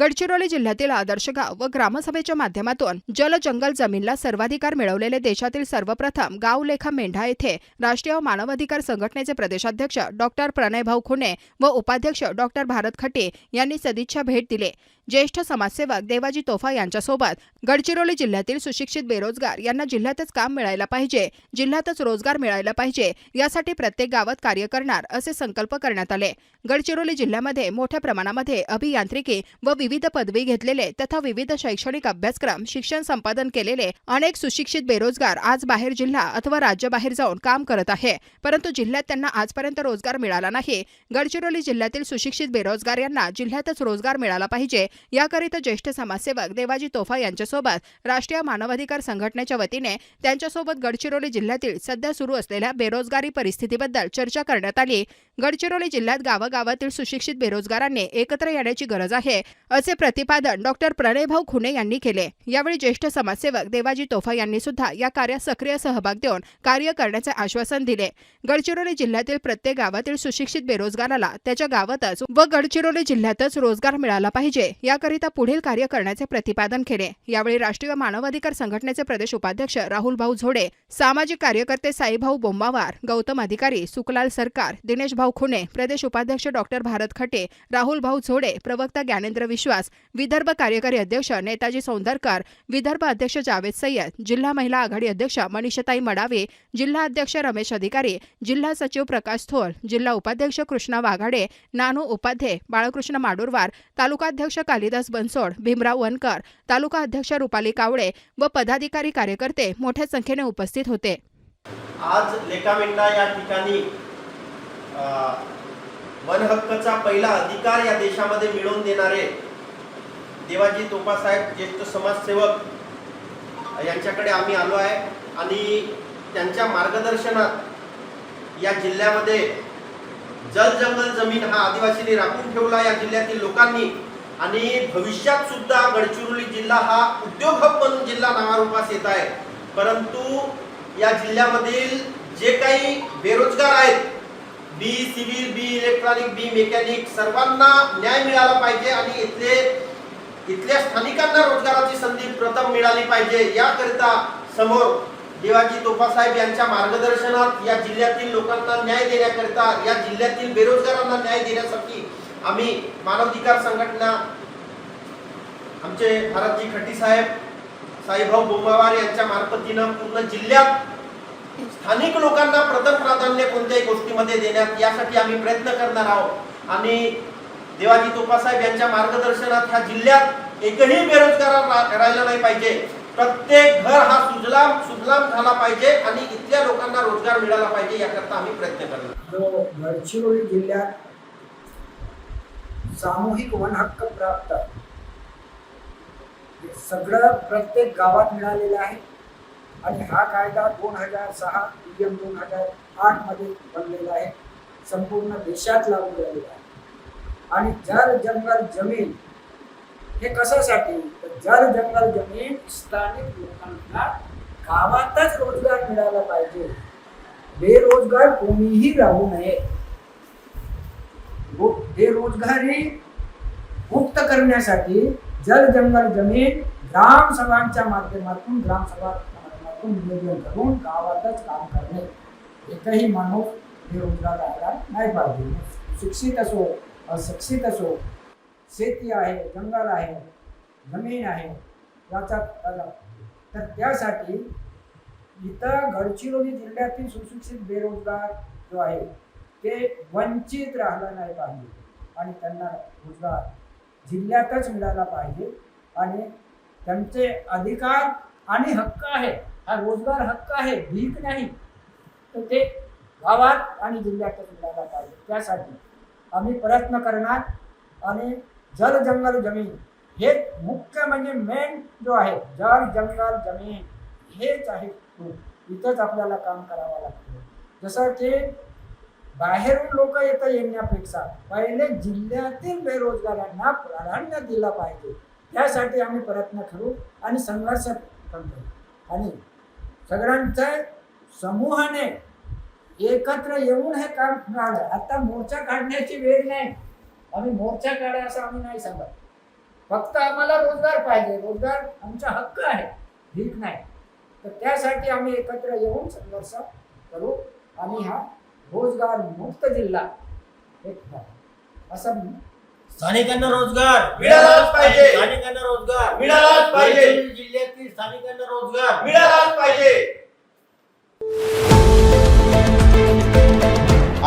गडचिरोली जिल्ह्यातील आदर्श गाव व ग्रामसभेच्या माध्यमातून जल जंगल जमीनला सर्वाधिकार मिळवलेले देशातील सर्वप्रथम गाव लेखा मेंढा येथे राष्ट्रीय मानवाधिकार संघटनेचे प्रदेशाध्यक्ष डॉक्टर प्रणयभाऊ खुणे व उपाध्यक्ष डॉक्टर भारत खटे यांनी सदिच्छा भेट दिले. ज्येष्ठ समाजसेवक देवाजी तोफा यांच्यासोबत गडचिरोली जिल्ह्यातील सुशिक्षित बेरोजगार यांना जिल्ह्यातच काम मिळायला पाहिजे जिल्ह्यातच रोजगार मिळायला पाहिजे यासाठी प्रत्येक गावात कार्य करणार असे संकल्प करण्यात आले. गडचिरोली जिल्ह्यामध्ये मोठ्या प्रमाणामध्ये अभियांत्रिकी व विविध पदवी घेतलेले तथा विविध शैक्षणिक अभ्यासक्रम शिक्षण संपादन केलेले अनेक सुशिक्षित बेरोजगार आज बाहेर जिल्हा अथवा राज्याबाहेर जाऊन काम करत आहे. परंतु जिल्ह्यात त्यांना आजपर्यंत रोजगार मिळाला नाही. गडचिरोली जिल्ह्यातील सुशिक्षित बेरोजगार यांना जिल्ह्यातच रोजगार मिळाला पाहिजे याकरिता ज्येष्ठ समाजसेवक देवाजी तोफा यांच्यासोबत राष्ट्रीय मानवाधिकार संघटनेच्या वतीने त्यांच्यासोबत गडचिरोली जिल्ह्यातील सध्या सुरू असलेल्या बेरोजगारी परिस्थितीबद्दल चर्चा करण्यात आली. गडचिरोली जिल्ह्यात गावागावातील सुशिक्षित बेरोजगारांनी एकत्र येण्याची गरज आहे. असे प्रतिपादन डॉक्टर प्रणयभाऊ खुने यांनी केले. यावेळी ज्येष्ठ समाजसेवक देवाजी तोफा यांनी सुद्धा या कार्यात सक्रिय सहभाग देऊन कार्य करण्याचे आश्वासन दिले. गडचिरोली जिल्ह्यातील प्रत्येक गावातील सुशिक्षित बेरोजगाराला त्याच्या गावातच व गडचिरोली जिल्ह्यातच रोजगार मिळाला पाहिजे याकरिता पुढील कार्य करण्याचे प्रतिपादन केले. यावेळी राष्ट्रीय मानवाधिकार संघटनेचे प्रदेश उपाध्यक्ष राहुल भाऊ झोडे सामाजिक कार्यकर्ते साईभाऊ बोंबावार गौतम अधिकारी सुकलाल सरकार दिनेश भाऊ खुने प्रदेश उपाध्यक्ष डॉक्टर भारत खटे राहुल भाऊ झोडे प्रवक्ता ज्ञानेंद्र विश्वास विदर्भ कार्यकारी अध्यक्ष नेताजी सौंदरकर विदर्भ अध्यक्ष जावेद सय्यद जिल्हा महिला आघाडी अध्यक्ष मनीषताई मडावे जिल्हा अध्यक्ष रमेश अधिकारी जिल्हा सचिव प्रकाश थोल जिल्हा उपाध्यक्ष कृष्णा वाघाडे नानू उपाध्ये बाळकृष्ण माडुरवार तालुकाध्यक्ष कालिदास बनसोड भीमराव वनकर तालुका अध्यक्ष रुपाली कावळे व पदाधिकारी कार्यकर्ते मोठ्या संख्येने उपस्थित होते. आज लेकामेंडा या ठिकाणी वन हक्कचा पहिला अधिकार या देशामध्ये मिळवून देणारे देवाजी तोपासाहेब ज्येष्ठ समाजसेवक यांच्याकडे आम्ही आलो आहे. आणि त्यांच्या मार्गदर्शनात या जिल्ह्यामध्ये जल जंगल जमीन हा आदिवासींनी राखून ठेवला या जिल्ह्यातील लोकांनी. आणि भविष्यात सुद्धा गडचिरोली जिल्हा हा उद्योग हब म्हणून जिल्हा नावारूपास येत आहे. परंतु या जिल्ह्यामधील जे काही बेरोजगार आहेत B civil B electronic B mechanic सर्वांना न्याय मिळाला पाहिजे. आणि इथले इथल्या स्थानिकांना रोजगाराची संधी प्रथम मिळाली पाहिजे. याकरिता समोर देवाजी तोफासाहेब यांच्या मार्गदर्शनात या जिल्ह्यातील लोकांना न्याय देण्याकरिता या जिल्ह्यातील बेरोजगारांना न्याय देण्यासाठी आम्ही मानवाधिकार संघटना आमचे भारतजी खट्टी साहेब साईभाऊ बोंबावार यांच्या मार्फतीनं पूर्ण जिल्ह्यात स्थानिक लोकांना प्रथम प्राधान्य कोणत्याही गोष्टीमध्ये देण्यात यासाठी आम्ही प्रयत्न करणार आहोत. आणि देवाजी तोपासाहेब यांच्या मार्गदर्शनात ह्या जिल्ह्यात एकही बेरोजगार राहिला नाही पाहिजे. प्रत्येक घर हा सुजलाम सुजलाम झाला पाहिजे आणि इथल्या लोकांना रोजगार मिळाला पाहिजे याकरता आम्ही प्रयत्न करणार गडचिरोली जिल्ह्यात सामूहिक वन हक्क प्राप्त सगळं प्रत्येक गावात मिळालेलं आहे. आणि हा कायदा दोन हजार सहा एम दोन हजार आठमध्ये बनलेला आहे. संपूर्ण देशात लागू झालेला आहे. आणि जल जंगल जमीन हे कशासाठी? तर जल जंगल जमीन स्थानिक लोकांना गावातच रोजगार मिळाला पाहिजे. बेरोजगार कोणीही राहू नये. बेरोजगारी मुक्त करण्यासाठी जल जंगल जमीन ग्रामसभांच्या माध्यमातून ग्रामसभा माध्यमातून नियोजन करून गावातच काम करणे एकही माणूस बेरोजगार राहायला नाही पाहिजे. शिक्षित असो असक्षित असो. शेती आहे जंगल आहे जमीन आहे याचा तर त्यासाठी इथं गडचिरोली जिल्ह्यातील सुशिक्षित बेरोजगार जो आहे ते वंचित राहिला नाही पाहिजे. आणि त्यांना रोजगार जिल्ह्यातच मिळाला पाहिजे. आणि त्यांचे अधिकार आणि हक्क आहे. हा रोजगार हक्क आहे भीक नाही. तर ते गावात आणि जिल्ह्यातच मिळाला पाहिजे. त्यासाठी आम्ही प्रयत्न करणार. आणि जल जंगल जमीन हे मुख्य म्हणजे मेन जो आहे जल जंगल जमीन हेच आहे इथंच आपल्याला काम करावं लागतं. जसं की बाहेरून लोक येतं येण्यापेक्षा पहिले जिल्ह्यातील बेरोजगारांना प्राधान्य दिलं पाहिजे. त्यासाठी आम्ही प्रयत्न करू आणि संघर्ष पण करू. आणि सगळ्यांच्या समूहाने एकत्र येऊन हे काम काढलं आता मोर्चा काढण्याची वेळ नाही. आम्ही मोर्चा काढा असं आम्ही नाही सांगत. फक्त आम्हाला रोजगार पाहिजे. रोजगार आमचा हक्क आहे. भीक नाही. तर त्यासाठी आम्ही एकत्र येऊन संघर्ष करू. आणि हा रोजगार मुक्त जिल्हा एक. असं स्थानिकांना रोजगार मिळालाच पाहिजे. स्थानिकांना रोजगार मिळालाच पाहिजे. जिल्ह्यातील स्थानिकांना रोजगार मिळालाच पाहिजे.